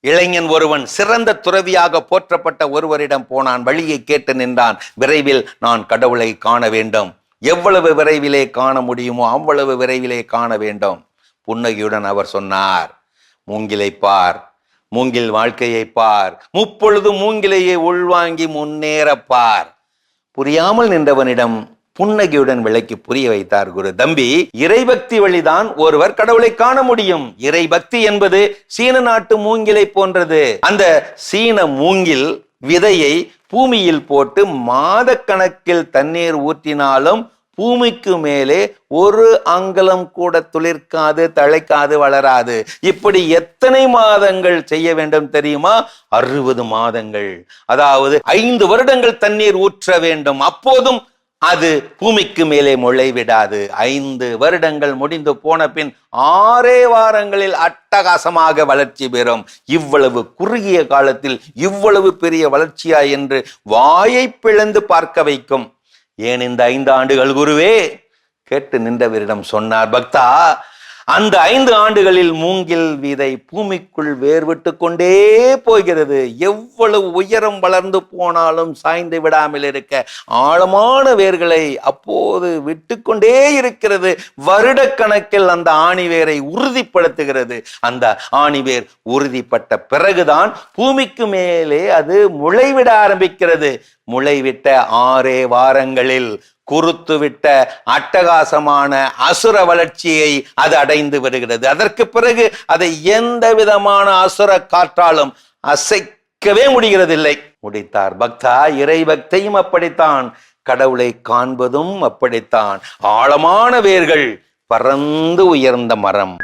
இளைஞன் ஒருவன் சிறந்த துறவியாக போற்றப்பட்ட ஒருவரிடம் போனான் வழியை கேட்டு நின்றான். விரைவில் நான் கடவுளை காண வேண்டும். எவ்வளவு விரைவிலே காண முடியுமோ அவ்வளவு விரைவிலே காண வேண்டும். புன்னகையுடன் அவர் சொன்னார் மூங்கிலை பார் மூங்கில் வாழ்க்கையை பார் முப்பொழுது மூங்கிலையை உள்வாங்கி முன்னேற பார். புரியாமல் நின்றவனிடம் புன்னகையுடன் விளக்கி புரிய வைத்தார் குரு. தம்பி இறைபக்தி வழிதான் ஒருவர் கடவுளை காண முடியும். இறைபக்தி என்பது சீன நாட்டு மூங்கிலை போன்றது. அந்த சீன மூங்கில் விதையை பூமியில் போட்டு மாதக்கணக்கில் தண்ணீர் ஊற்றினாலும் பூமிக்கு மேலே ஒரு அங்கலம் கூட துளிர்க்காது தழைக்காது வளராது. இப்படி எத்தனை மாதங்கள் செய்ய வேண்டும் தெரியுமா? அறுபது மாதங்கள். அதாவது ஐந்து வருடங்கள் தண்ணீர் ஊற்ற வேண்டும். அப்போதும் அது பூமிக்கு மேலே முளை விடாது ஐந்து வருடங்கள் முடிந்து போன பின் ஆறே வாரங்களில் அட்டகாசமாக வளர்ச்சி பெறும். இவ்வளவு குறுகிய காலத்தில் இவ்வளவு பெரிய வளர்ச்சியா என்று வாயை பிளந்து பார்க்க வைக்கும். ஏன் இந்த ஐந்து ஆண்டுகள் குருவே? கேட்டு நின்றவரிடம் சொன்னார் பக்தா அந்த ஐந்து ஆண்டுகளில் மூங்கில் விதை பூமிக்குள் வேர்விட்டு கொண்டே போகிறது. எவ்வளவு உயரம் வளர்ந்து போனாலும் சாய்ந்து விடாமல் இருக்க ஆழமான வேர்களை அப்போது விட்டுக்கொண்டே இருக்கிறது. வருடக்கணக்கில் அந்த ஆணிவேரை உறுதிப்படுத்துகிறது. அந்த ஆணிவேர் உறுதிப்பட்ட பிறகுதான் பூமிக்கு மேலே அது முளைவிட ஆரம்பிக்கிறது. முளைவிட்ட ஆறே வாரங்களில் குறுத்துவிட்ட அட்டகாசமான அசுர வளர்ச்சியை அது அடைந்து வருகிறது. அதற்கு பிறகு அதை எந்த விதமான அசுர காற்றாலும் அசைக்கவே முடிகிறதில்லை. முடித்தார். பக்தா இறை பக்தையும் அப்படித்தான். கடவுளை காண்பதும் அப்படித்தான். ஆழமான வேர்கள் பறந்து உயர்ந்த மரம்.